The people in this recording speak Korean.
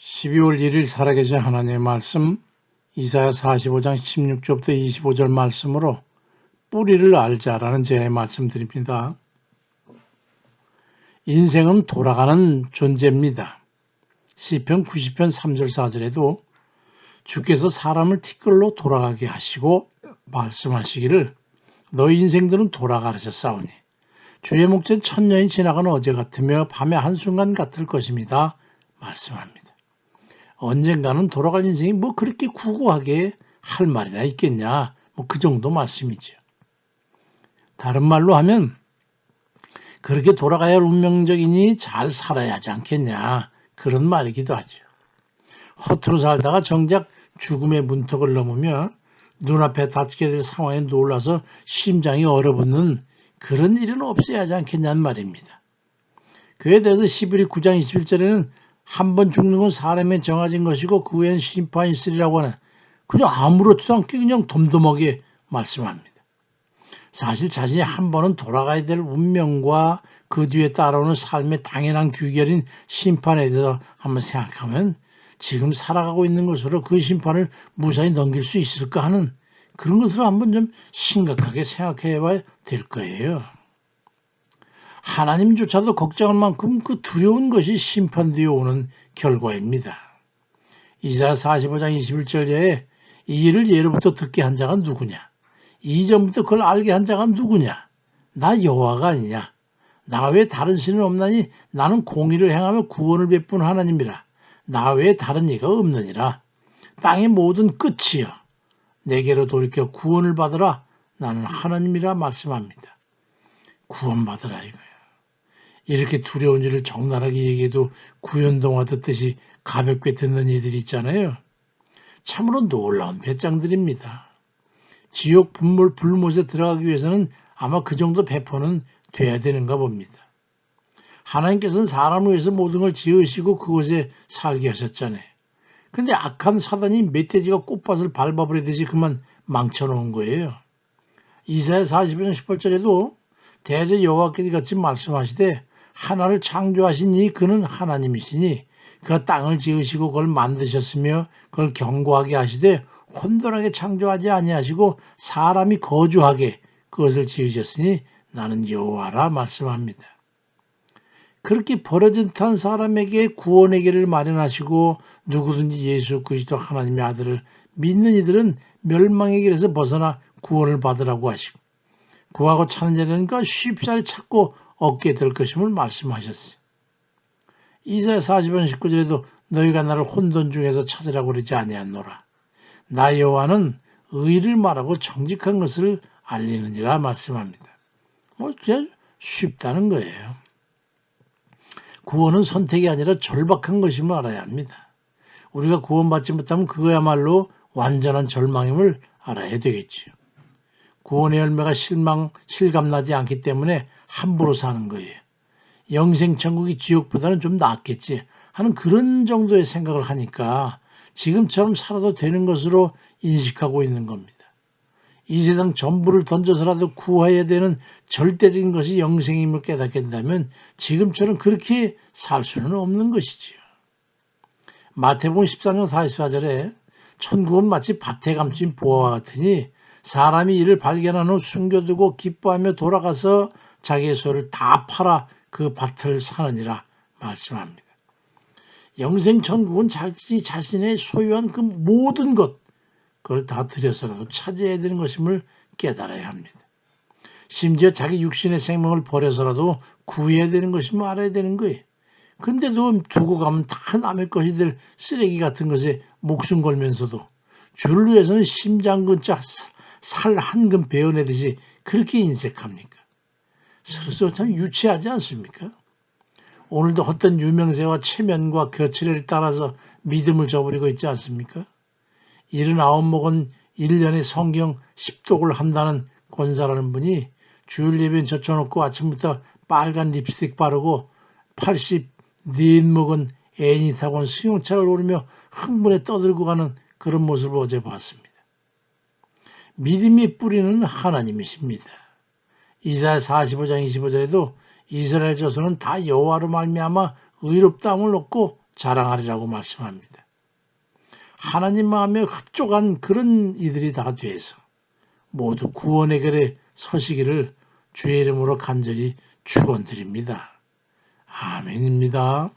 12월 1일 살아계신 하나님의 말씀 이사야 45장 16절부터 25절 말씀으로 뿌리를 알자라는 제의 말씀드립니다. 인생은 돌아가는 존재입니다. 시편 90편 3절 4절에도 주께서 사람을 티끌로 돌아가게 하시고 말씀하시기를 너희 인생들은 돌아가르셨사오니 주의 목전 천년이 지나간 어제 같으며 밤의 한순간 같을 것입니다. 말씀합니다. 언젠가는 돌아갈 인생이 뭐 그렇게 구구하게 할 말이나 있겠냐. 뭐 그 정도 말씀이죠. 다른 말로 하면 그렇게 돌아가야 할 운명적이니 잘 살아야 하지 않겠냐. 그런 말이기도 하죠. 허투루 살다가 정작 죽음의 문턱을 넘으며 눈앞에 닥치게 될 상황에 놀라서 심장이 얼어붙는 그런 일은 없어야 하지 않겠냐는 말입니다. 그에 대해서 시브리 9장 21절에는 한 번 죽는 건 사람에 정해진 것이고 그 후에는 심판이 있으리라고 하는 그냥 아무렇지도 않게 그냥 덤덤하게 말씀합니다. 사실 자신이 한 번은 돌아가야 될 운명과 그 뒤에 따라오는 삶의 당연한 규결인 심판에 대해서 한번 생각하면 지금 살아가고 있는 것으로 그 심판을 무사히 넘길 수 있을까 하는 그런 것을 한번 좀 심각하게 생각해 봐야 될 거예요. 하나님조차도 걱정할 만큼 그 두려운 것이 심판되어 오는 결과입니다. 이사 45장 21절에 이 일을 예로부터 듣게 한 자가 누구냐? 이전부터 그걸 알게 한 자가 누구냐? 나 여호와가 아니냐? 나 외에 다른 신은 없나니 나는 공의를 행하며 구원을 베푼 하나님이라. 나 외에 다른 이가 없느니라. 땅의 모든 끝이여. 내게로 돌이켜 구원을 받으라. 나는 하나님이라 말씀합니다. 구원받으라 이거야. 이렇게 두려운 일을 적나라하게 얘기해도 구연동화 듣듯이 가볍게 듣는 이들이 있잖아요. 참으로 놀라운 배짱들입니다. 지옥 분물 불못에 들어가기 위해서는 아마 그 정도 배포는 돼야 되는가 봅니다. 하나님께서는 사람을 위해서 모든 걸 지으시고 그곳에 살게 하셨잖아요. 근데 악한 사단이 멧돼지가 꽃밭을 밟아버리듯이 그만 망쳐놓은 거예요. 이사야 40장 18절에도 대제 여호와께서 같이 말씀하시되 하나를 창조하시니 그는 하나님이시니 그가 땅을 지으시고 그걸 만드셨으며 그걸 견고하게 하시되 혼돈하게 창조하지 아니하시고 사람이 거주하게 그것을 지으셨으니 나는 여호와라 말씀합니다. 그렇게 버려진 듯한 사람에게 구원의 길을 마련하시고 누구든지 예수 그리스도 하나님의 아들을 믿는 이들은 멸망의 길에서 벗어나 구원을 받으라고 하시고 구하고 찾는 자는 그 쉽사리 찾고 얻게 될 것임을 말씀하셨어요. 이사야 40편 19절에도 너희가 나를 혼돈 중에서 찾으라고 그러지 아니하노라. 나 여호와는 의를 말하고 정직한 것을 알리느니라 말씀합니다. 뭐 그냥 쉽다는 거예요. 구원은 선택이 아니라 절박한 것임을 알아야 합니다. 우리가 구원받지 못하면 그거야말로 완전한 절망임을 알아야 되겠지요. 구원의 열매가 실망, 실감나지 않기 때문에 함부로 사는 거예요. 영생천국이 지옥보다는 좀 낫겠지 하는 그런 정도의 생각을 하니까 지금처럼 살아도 되는 것으로 인식하고 있는 겁니다. 이 세상 전부를 던져서라도 구해야 되는 절대적인 것이 영생임을 깨닫게 된다면 지금처럼 그렇게 살 수는 없는 것이지요. 마태복음 13장 44절에 천국은 마치 밭에 감춘 보화와 같으니 사람이 이를 발견한 후 숨겨두고 기뻐하며 돌아가서 자기의 소를 다 팔아 그 밭을 사느니라 말씀합니다. 영생 천국은 자기 자신의 소유한 그 모든 것 그걸 다 들여서라도 차지해야 되는 것임을 깨달아야 합니다. 심지어 자기 육신의 생명을 버려서라도 구해야 되는 것임을 알아야 되는 거예요. 근데도 두고 가면 다 남의 것이 될 쓰레기 같은 것에 목숨 걸면서도 주를 위해서는 심장 근자 살한근 베어내듯이 그렇게 인색합니까? 스스로 참 유치하지 않습니까? 오늘도 어떤 유명세와 체면과 거칠애를 따라서 믿음을 저버리고 있지 않습니까? 79먹은 1년에 성경 10독을 한다는 권사라는 분이 주일 예배는 젖혀놓고 아침부터 빨간 립스틱 바르고 80네 먹은 애인이 타고 온 승용차를 오르며 흥분에 떠들고 가는 그런 모습을 어제 봤습니다. 믿음의 뿌리는 하나님이십니다. 이사야 45장 25절에도 이스라엘 자손은 다 여호와로 말미암아 의롭다함을 얻고 자랑하리라고 말씀합니다. 하나님 마음에 흡족한 그런 이들이 다 돼서 모두 구원의 결에 서시기를 주의 이름으로 간절히 축원드립니다. 아멘입니다.